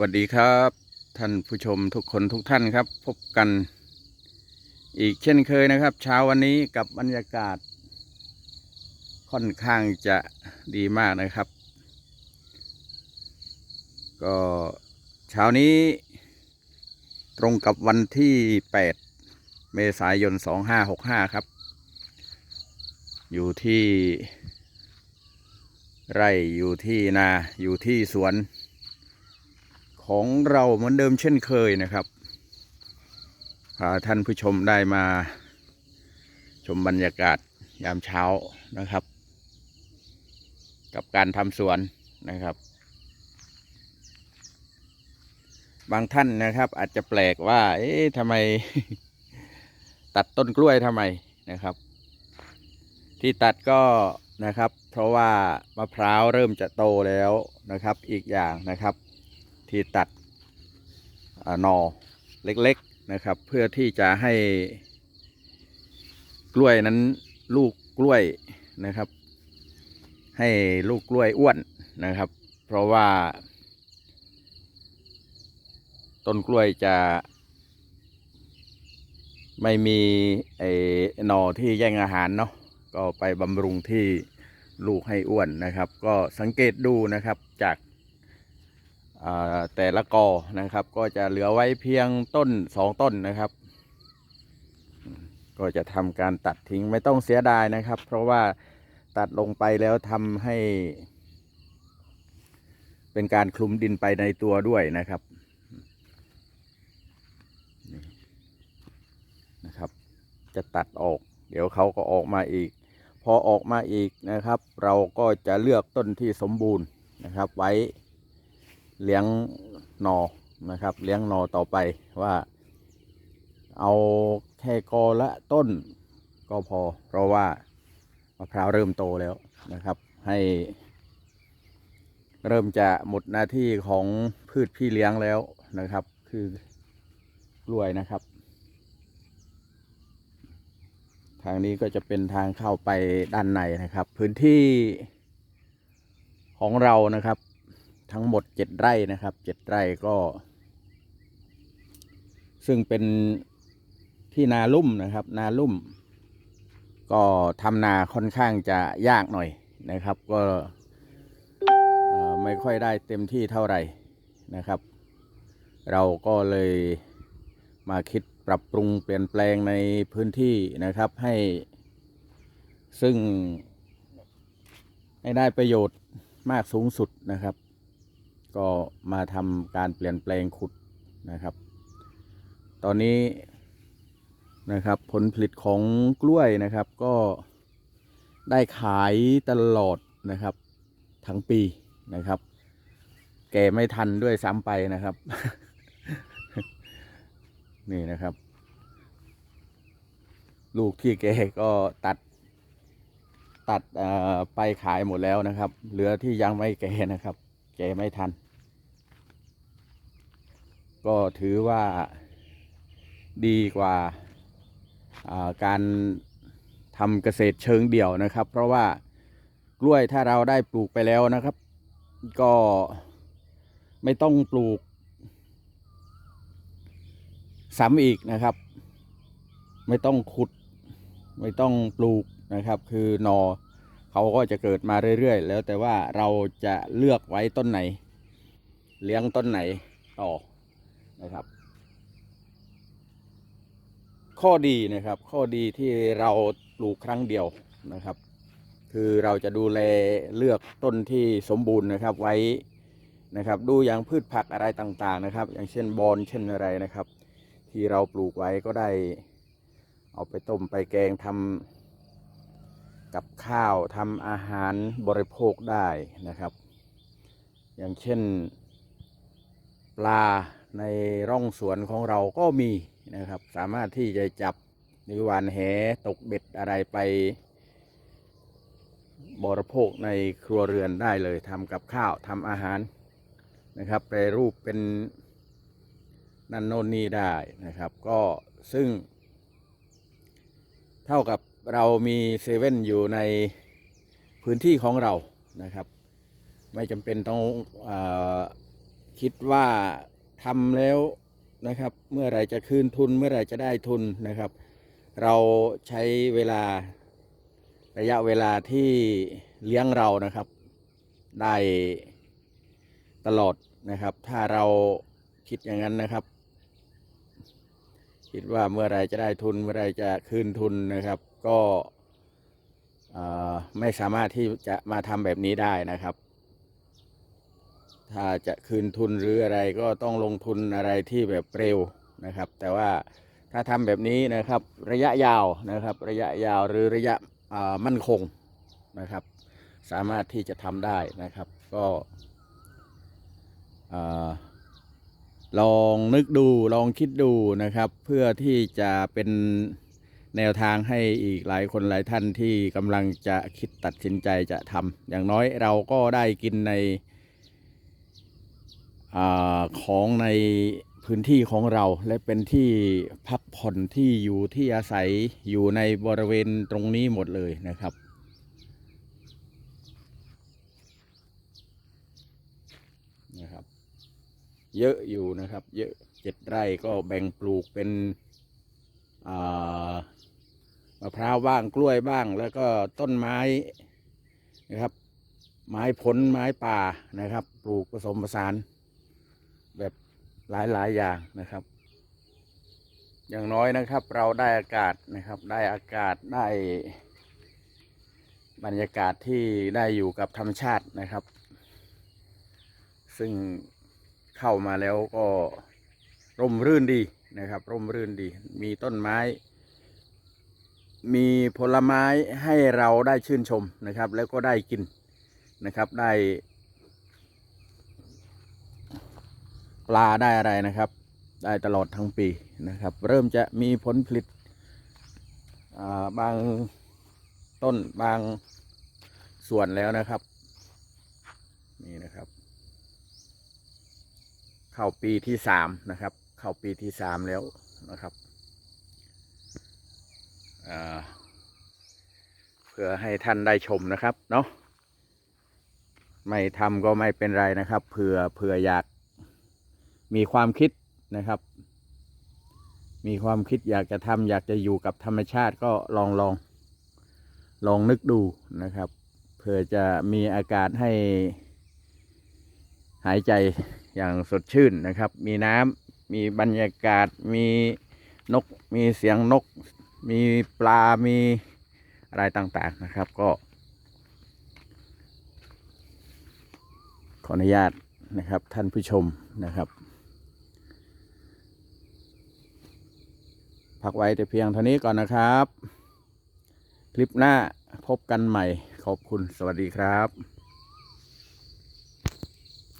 สวัสดีครับ ท่านผู้ชมทุกคนทุกท่านครับ พบกัน อีกเช่นเคยนะครับ เช้าวันนี้กับบรรยากาศ ค่อนข้างจะดีมากนะครับ ก็เช้านี้ตรงกับวันที่ 8 เมษายน 2565 ครับ อยู่ที่ ไร่อยู่ที่นาอยู่ที่สวน ของเราเหมือนเดิมเช่นเคยนะครับพาท่านผู้ชมได้มา ชมบรรยากาศยามเช้านะครับ กับการทำสวนนะครับ บางท่านนะครับ อาจจะแปลกว่า เอ๊ะทำไม ตัดต้นกล้วยทำไมนะครับ ที่ตัดก็นะครับ เพราะว่ามะพร้าวเริ่มจะโตแล้วนะครับ อีกอย่างนะครับ ที่ตัดอาหนอเล็กๆนะครับ เพื่อที่จะให้กล้วยนั้นลูกกล้วยนะครับ ให้ลูกกล้วยอ้วนนะครับ เพราะว่า ต้นกล้วยจะ ไม่มีไอ้หนอที่แย่งอาหารเนาะก็ไปบำรุงที่ลูกให้อ้วนนะครับ ก็สังเกตดูนะครับจาก แต่ละกอนะครับ ก็จะเหลือไว้เพียงต้นสองต้นนะครับ ก็จะทำการตัดทิ้งไม่ต้องเสียดายนะครับ เพราะว่าตัดลงไปแล้วทำให้ เป็นการคลุมดินไปในตัวด้วยนะครับนี่นะครับ จะตัดออก เดี๋ยวเขาก็ออกมาอีก พอออกมาอีกนะครับ เราก็จะเลือกต้นที่สมบูรณ์นะครับไว้ เลี้ยงนอนะครับ เลี้ยงนอต่อไปว่า เอาแค่กอละต้นก็พอ เพราะว่ามะพร้าวเริ่มโตแล้วนะครับ ให้ เริ่มจะหมดหน้าที่ของพืชพี่เลี้ยงแล้วนะครับ คือกล้วยนะครับ ทางนี้ก็จะเป็นทางเข้าไปด้านในนะครับ พื้นที่ของเรานะครับ ทั้งหมดเจ็ดไร่นะครับเจ็ดไร่ก็ ซึ่งเป็นที่นาลุ่มนะครับ นาลุ่ม ก็ทำนาค่อนข้างจะยากหน่อยนะครับ ก็ไม่ค่อยได้เต็มที่เท่าไหร่นะครับ เราก็เลยมาคิดปรับปรุงเปลี่ยนแปลงในพื้นที่นะครับให้ ซึ่งให้ได้ประโยชน์มากสูงสุดนะครับ ก็มาทำการเปลี่ยนแปลงขุดนะครับ ตอนนี้นะครับผลผลิตของกล้วยนะครับ ก็ได้ขายตลอดนะครับ ทั้งปีนะครับ แก่ไม่ทันด้วยซ้ำไปนะครับ นี่นะครับ ลูกที่แกก็ตัดตัดอ่อไปขายหมดแล้วนะครับ เหลือที่ยังไม่แก่นะครับ แกไม่ทัน ก็ถือว่าดีกว่าอ่าการทำเกษตรเชิงเดี่ยวนะครับ เพราะว่ากล้วยถ้าเราได้ปลูกไปแล้วนะครับ ก็ไม่ต้องปลูกซ้ำอีกนะครับ ไม่ต้องขุด ไม่ต้องปลูกนะครับ คือหนอ เขาก็จะเกิดมาเรื่อยๆ แล้วแต่ว่าเราจะเลือกไว้ต้นไหน เลี้ยงต้นไหนต่อนะครับ ข้อดีนะครับ ข้อดีที่เราปลูกครั้งเดียวนะครับ คือเราจะดูแลเลือกต้นที่สมบูรณ์นะครับไว้นะครับ ดูอย่างพืชผักอะไรต่างๆนะครับ อย่างเช่นบอนเช่นอะไรนะครับ ที่เราปลูกไว้ก็ได้ เอาไปต้มไปแกงทำ กับข้าวทำอาหารบริโภคได้นะครับ อย่างเช่นปลาในร่องสวนของเราก็มีนะครับ สามารถที่จะจับนิวานแหตกเบ็ดอะไรไป บริโภคในครัวเรือนได้เลยทำกับข้าวทำอาหารนะครับแปรรูปเป็นนั่นโนนนี่ได้นะครับ ก็ซึ่ง เท่ากับ เรามีเซเว่นอยู่ในพื้นที่ของเรานะครับ ไม่จำเป็นต้องอคิดว่าทำแล้วนะครับ เมื่อไรจะคืนทุนเมื่อไรจะได้ทุนนะครับ เราใช้เวลาระยะเวลาที่เลี้ยงเรานะครับ ได้ตลอดนะครับ ถ้าเราคิดอย่างนั้นนะครับ คิดว่าเมื่อไรจะได้ทุนเมื่อไรจะคืนทุนนะครับ ก็ไม่สามารถที่จะมาทำแบบนี้ได้นะครับ ถ้าจะคืนทุนหรืออะไรก็ต้องลงทุนอะไรที่แบบเร็วนะครับ แต่ว่าถ้าทำแบบนี้นะครับระยะยาวนะครับ ระยะยาวหรือระยะมั่นคงนะครับ สามารถที่จะทำได้นะครับ ก็ลองนึกดูลองคิดดูนะครับ เพื่อที่จะเป็น แนวทางให้อีกหลายคนหลายท่านที่กำลังจะคิดตัดสินใจจะทำอย่างน้อยเราก็ได้กินในอของในพื้นที่ของเราและเป็นที่พักผ่อนที่อยู่ที่อาศัยอยู่ในบริเวณตรงนี้หมดเลยนะครับนะครับ เยอะอยู่นะครับ เยอะเจ็ดไร่ก็แบ่งปลูกเป็น มะพร้าวบ้างกล้วยบ้าง แล้วก็ต้นไม้นะครับ ไม้ผลไม้ป่านะครับ ปลูกผสมผสาน แบบหลายหลายๆอย่างนะครับ อย่างน้อยนะครับ เราได้อากาศนะครับ ได้อากาศได้ บรรยากาศที่ได้อยู่กับธรรมชาตินะครับ ซึ่งเข้ามาแล้วก็ร่มรื่นดีนะครับ ร่มรื่นดี มีต้นไม้ มีผลไม้ให้เราได้ชื่นชมนะครับ แล้วก็ได้กินนะครับได้ ปลาได้อะไรนะครับ ได้ตลอดทั้งปีนะครับ เริ่มจะมีผลผลิตาบางต้นบางส่วนแล้วนะครับ นี่นะครับ เข้าปีที่สามนะครับ เข้าปีที่สามแล้วนะครับ เพื่อให้ท่านได้ชมนะครับเนาะไม่ทำก็ไม่เป็นไรนะครับเผื่อเผื่ออยากมีความคิดนะครับ มีความคิดอยากจะทำอยากจะอยู่กับธรรมชาติก็ลองลองลองนึกดูนะครับเพื่อจะมีอากาศให้หายใจอย่างสดชื่นนะครับ มีน้ำมีบรรยากาศมีนกมีเสียงนก มีปลา มีอะไรต่างๆนะครับก็ ขออนุญาตนะครับท่านผู้ชมนะครับ พักไว้แต่เพียงเท่านี้ก่อนนะครับ คลิปหน้าพบกันใหม่ ขอบคุณสวัสดีครับ